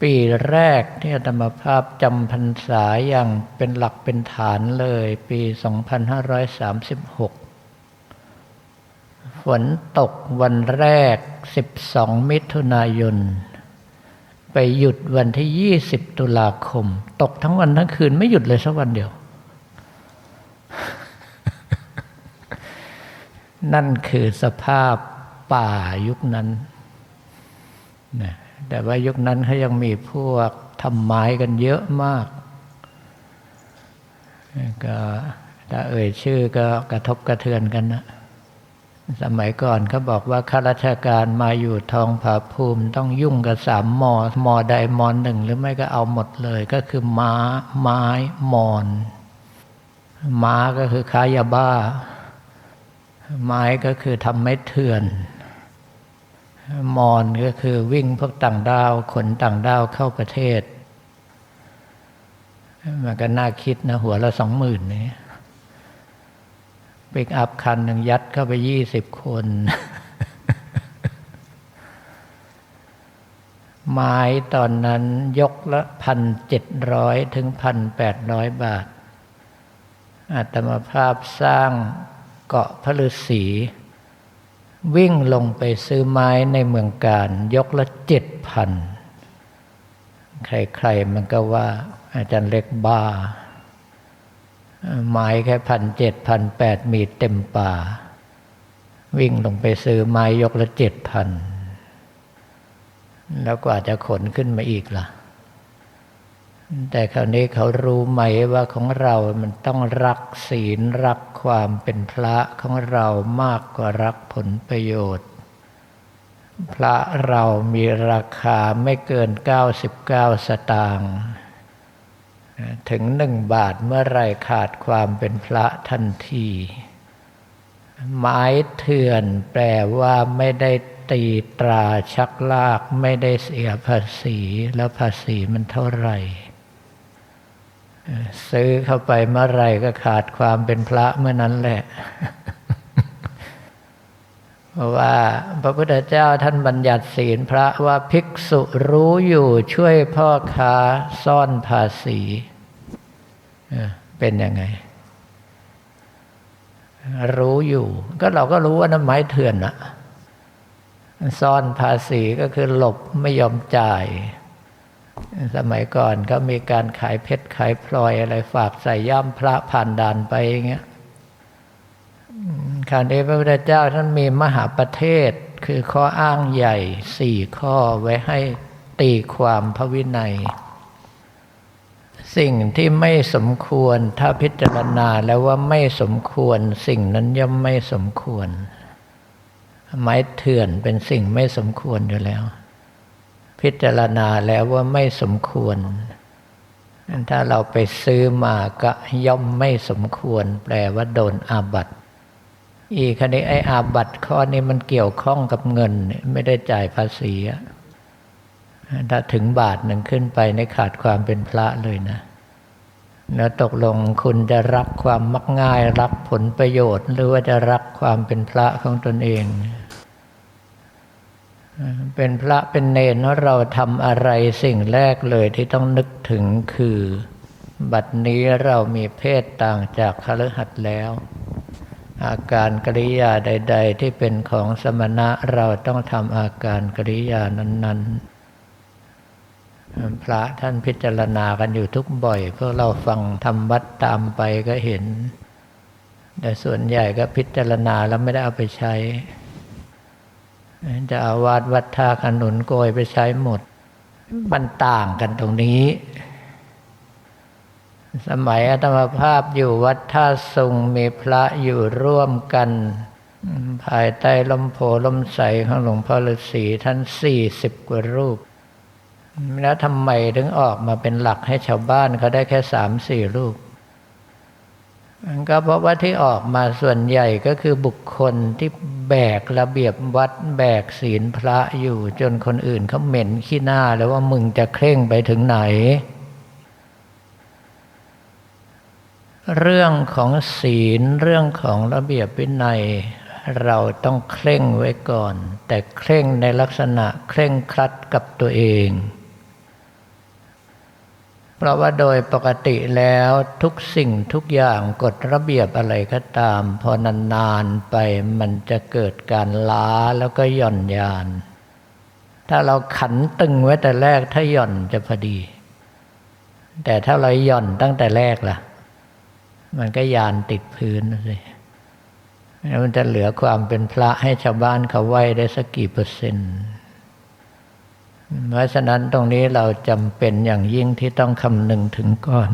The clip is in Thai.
ปีแรกที่อาตมาภาพจำพรรษาอย่างเป็นหลักเป็นฐานเลย ปี 2536 ฝนตกวันแรก 12 มิถุนายน ไปหยุดวันที่ 20 ตุลาคม ตกทั้งวันทั้งคืนไม่หยุดเลยสักวันเดียว นั่นคือสภาพป่ายุคนั้นนะ แต่ว่ายุคนั้นเขายังมีพวกทำไม้กันเยอะมาก ก็ถ้าเอ่ยชื่อก็กระทบกระเทือนกันนะสมัยก่อนเขาบอกว่าข้าราชการมาอยู่ทองผาภูมิ ต้องยุ่งกับสามมอมอใดมอหนึ่ง หรือไม่ก็เอาหมดเลย ก็คือม้า ไม้มอนม้าก็คือค้ายาบ้า ไม้ก็คือทำไม้เถื่อน มอนก็คือวิ่งพวกต่างดาวขนต่างดาวเข้าประเทศ มันก็น่าคิดนะ หัวละสองหมื่นนี่ปิกอัพคันหนึ่งยัดเข้าไปยี่สิบคน ไม้ตอนนั้นยกละพันเจ็ดร้อยถึงพันแปดร้อยบาทอาตมาภาพสร้างเกาะพระฤาษี วิ่งลงไปซื้อไม้ในเมืองการ ยกละเจ็ดพันใครๆมันก็ว่า อาจารย์เล็กบ้า ไม้แค่พันเจ็ดพันแปดมีเต็มป่า วิ่งลงไปซื้อไม้ยกละเจ็ดพันแล้วกว่าจะขนขึ้นมาอีกล่ะ แต่คราวนี้เขารู้ไหมว่าของเรามันต้องรักศีลรักความเป็นพระของเรามากกว่ารักผลประโยชน์ พระเรามีราคาไม่เกิน 99 สตางค์ถึงหนึ่งบาทเมื่อไรขาดความเป็นพระทันทีไม้เถื่อนแปลว่าไม่ได้ตีตราชักลากไม่ได้เสียภาษีแล้วภาษีมันเท่าไหร่ ซื้อเข้าไปเมื่อไรก็ขาดความเป็นพระเมื่อนั้นแหละ เพราะว่าพระพุทธเจ้าท่านบัญญัติศีลพระว่าภิกษุรู้อยู่ช่วยพ่อค้าซ่อนภาษีเป็นยังไง รู้อยู่ ก็เราก็รู้ว่าน้ำไม้เถื่อนอะซ่อนภาษีก็คือหลบไม่ยอมจ่าย สมัยก่อนก็มีการขายเพชรขายพลอยอะไรฝากใส่ย่ำพระผ่านด่านไปอย่างเงี้ยคราวนี้พระพุทธเจ้าท่านมีมหาประเทศคือข้ออ้างใหญ่สี่ข้อไว้ให้ตีความพระวินัย สิ่งที่ไม่สมควรถ้าพิจารณาแล้วว่าไม่สมควร สิ่งนั้นย่อมไม่สมควร ไม้เถื่อนเป็นสิ่งไม่สมควรอยู่แล้ว พิจารณาแล้วว่าไม่สมควร ถ้าเราไปซื้อมาก็ย่อมไม่สมควร แปลว่าโดนอาบัติอีกคนี้ไอ้อาบัตข้อนี้มันเกี่ยวข้องกับเงิน ไม่ได้จ่ายภาษีถ้าถึงบาทหนึ่งขึ้นไปในขาดความเป็นพระเลยนะแล้วตกลงคุณจะรักความมักง่ายรักผลประโยชน์ หรือว่าจะรักความเป็นพระของตนเอง เป็นพระเป็นเนรเราทำอะไรสิ่งแรกเลยที่ต้องนึกถึงคือ บัดนี้เรามีเพศต่างจากคฤหัสถ์แล้ว อาการกริยาใด ๆ ที่เป็นของสมณะเราต้องทำอาการกริยานั้นๆ พระท่านพิจารณากันอยู่ทุกบ่อยพวกเราฟังทำวัดตามไปก็เห็น แต่ส่วนใหญ่ก็พิจารณาแล้วไม่ได้เอาไปใช้ จะอาวาดวัดท่าขนุนโกยไปใช้หมด มันต่างกันตรงนี้ สมัยอาตมาภาพอยู่วัดท่าสุงมีพระอยู่ร่วมกัน ภายใต้ลมโพลมใสของหลวงพ่อฤาษีท่านสี่สิบกว่ารูป แล้วทำไมถึงออกมาเป็นหลักให้ชาวบ้านเขาได้แค่สามสี่รูป ก็เพราะว่าที่ออกมาส่วนใหญ่ก็คือบุคคลที่แบกระเบียบวัดแบกศีลพระอยู่จนคนอื่นเขาเหม็นขี้หน้าแล้วว่ามึงจะเคร่งไปถึงไหน เรื่องของศีลเรื่องของระเบียบวินัย เราต้องเคร่งไว้ก่อน แต่เคร่งในลักษณะเคร่งครัดกับตัวเอง เพราะว่าโดยปกติแล้วทุกสิ่งทุกอย่างกฎระเบียบอะไรก็ตาม พอนานๆไปมันจะเกิดการล้าแล้วก็หย่อนยาน ถ้าเราขันตึงไว้แต่แรกถ้าหย่อนจะพอดี แต่ถ้าเราหย่อนตั้งแต่แรกล่ะ มันก็ยานติดพื้นสิแล้วมันจะเหลือความเป็นพระให้ชาวบ้านเขาไหวได้สักกี่เปอร์เซ็นต์ เพราะฉะนั้นตรงนี้เราจำเป็นอย่างยิ่งที่ต้องคำนึงถึงก่อน